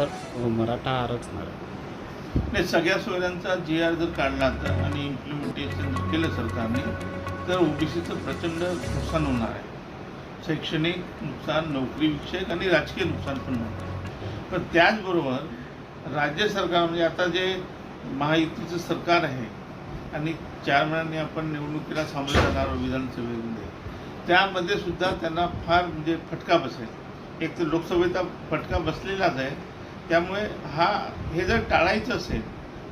तर मराठा आरक्षणार नाही सगळ्या सोयऱ्यांचा जी आर जर काढला तर आणि इम्प्लिमेंटेशन जर केलं सरकारने तर ओबीसीचं प्रचंड नुकसान होणार आहे. शैक्षणिक नुकसान नोकरीविषयक आणि राजकीय नुकसान पण होणार आहे. पण त्याचबरोबर राज्य सरकार म्हणजे आता जे महायुतीचं सरकार आहे आणि चार महिन्यांनी आपण निवडणुकीला सामोरे जाणार विधानसभेमध्ये त्यामध्ये सुद्धा त्यांना फार म्हणजे फटका बसेल. एक तर लोकसभेचा फटका बसलेलाच आहे त्यामुळे हा हे जर टाळायचं असेल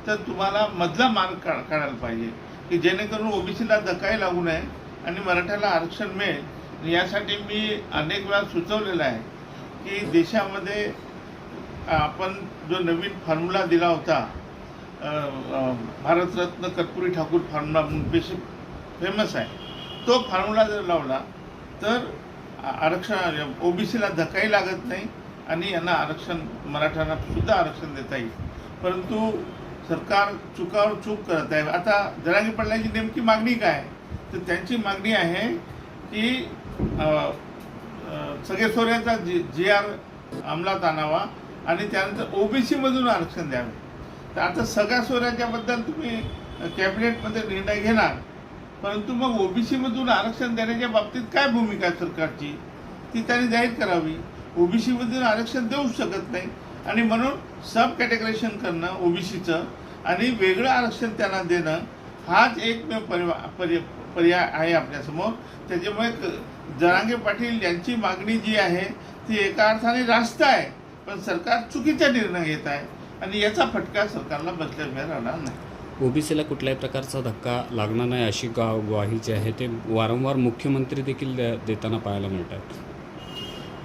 तर तुम्हाला मधला मार्ग का काढायला पाहिजे. की जेणेकरून ओबीसीला धक्काही लागू नये आणि मराठ्याला आरक्षण मिळेल. यासाठी मी अनेक वेळा सुचवलेलं आहे की देशामध्ये आपण जो नवीन फॉर्म्युला दिला होता भारतरत्न कर्पुरी ठाकूर फॉर्म्युला म्हणून फेमस आहे तो फॉर्म्युला जर लावला तर आरक्षण ओबीसीला धक्काही लागत नाही. आणि यांना आरक्षण मराठ्यांना सुद्धा आरक्षण देता येईल. परंतु सरकार चुकावर चूक करत आहे. आता जरांगी पडल्याची नेमकी मागणी काय? तर त्यांची मागणी आहे की अ, सगळे जी जी आर अंमलात आणावा आणि त्यानंतर ओबीसीमधून आरक्षण द्यावे. तर आता सगळ्या सोऱ्याच्याबद्दल तुम्ही कॅबिनेटमध्ये निर्णय घेणार. परंतु मग ओबीसीमधून आरक्षण देण्याच्या बाबतीत काय भूमिका आहे सरकारची? ती त्यांनी जाहीर करावी. ओबीसीमधून आरक्षण देऊ शकत नाही. आणि म्हणून सब कॅटेगरेशन करणं ओबीसीचं आणि वेगळं आरक्षण त्यांना देणं हाच एकमेव परिवा पर्य पर्याय आहे आपल्यासमोर. त्याच्यामुळे जरांगे पाटील यांची मागणी जी आहे ती एका अर्थाने रास्त आहे. पण सरकार चुकीचा निर्णय घेत आहे आणि याचा फटका सरकारला बसल्याशिवाय राहणार नाही. ओबीसीला कुठल्याही प्रकारचा धक्का लागणार नाही अशी गा ग्वाही जी आहे ते वारंवार मुख्यमंत्री देखील देताना पाहायला मिळतात.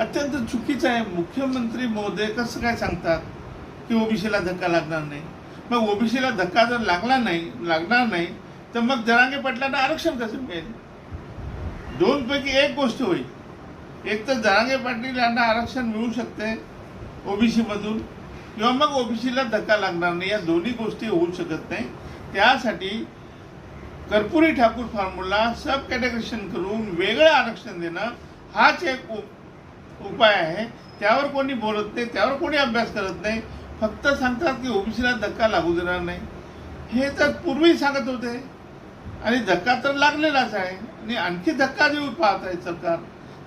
अत्यंत चुकीचं आहे. मुख्यमंत्री महोदय कसं काय सांगतात की ओबीसीला धक्का लागणार नाही? मग ओबीसीला धक्का जर लागला नाही लागणार नाही तर मग जरांगे पाटलांना आरक्षण कसं मिळेल? दोनपैकी एक गोष्ट होईल. एक तर जरांगे पाटील यांना आरक्षण मिळू शकते ओबीसीमधून किंवा मग ओबीसीला धक्का लागणार नाही. या दोन्ही गोष्टी होऊ शकत नाही. त्यासाठी Karpoori Thakur formula sub categorisation करून वेगळं आरक्षण देणं हाच एक उपाय आहे. त्यावर कोणी बोलत नाही त्यावर कोणी अभ्यास करत नाही. फक्त सांगतात की ओबीसीला धक्का लागू देणार नाही. हे तर पूर्वी सांगत होते. आणि धक्का तर लागलेलाच आहे. आणि आणखी धक्का देऊ पाहत आहे सरकार.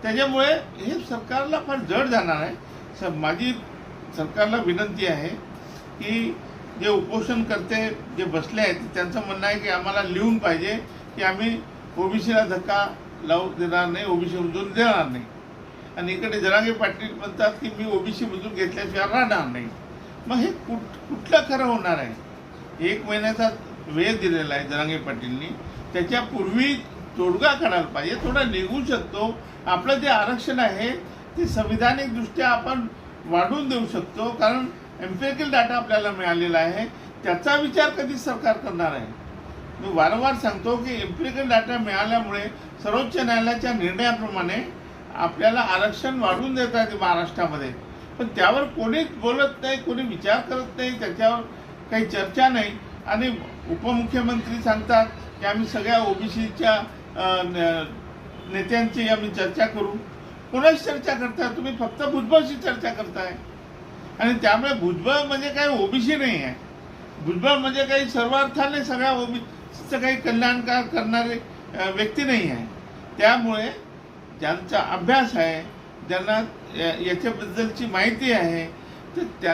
त्याच्यामुळे हे सरकारला फार जड जाणार आहे. स- माझी सरकारला विनंती आहे की जे उपोषण करते जे बसले आहेत त्यांचं म्हणणं आहे की आम्हाला लिहून पाहिजे की आम्ही ओबीसीला धक्का लावू देणार नाही ओबीसीमधून देणार नाही. आणि इकडे जरांगे पाटील म्हणतात की मी ओबीसी मधून घेतल्याशिवाय राहणार नाही. मग हे कुठ कुठलं खरं होणार आहे? एक महिन्याचा वेळ दिलेला आहे जरांगे पाटीलनी. त्याच्यापूर्वी तोडगा काढायला पाहिजे थोडा निघू शकतो. आपलं जे आरक्षण आहे ते संविधानिकदृष्ट्या आपण वाढून देऊ शकतो कारण एम्पेरिकल डाटा आपल्याला मिळालेला आहे. त्याचा विचार कधी सरकार करणार आहे मी वारंवार सांगतो की एम्पेरिकल डाटा मिळाल्यामुळे सर्वोच्च न्यायालयाच्या निर्णयाप्रमाणे आपल्याला आरक्षण वाढवून देत येते महाराष्ट्रामध्ये. पण त्यावर कोणीच बोलत नाही कोणी विचार करत नाही त्याच्यावर काही चर्चा नाही. आणि उपमुख्यमंत्री सांगतात की आम्ही सगळ्या ओबीसीच्या नेत्यांची आम्ही चर्चा करू. कोणाशी चर्चा करताय? तुम्ही फक्त भुजबळशी चर्चा करताय. आणि त्यामुळे भुजबळ म्हणजे काही ओबीसी नाही आहे. भुजबळ म्हणजे काही सर्वार्थाने सगळ्या ओबीसीचं काही कल्याणकार करणारे व्यक्ती नाही आहे. त्यामुळे ज्यांचा अभ्यास आहे ज्यांना या- याच्याबद्दलची माहिती आहे तर त्या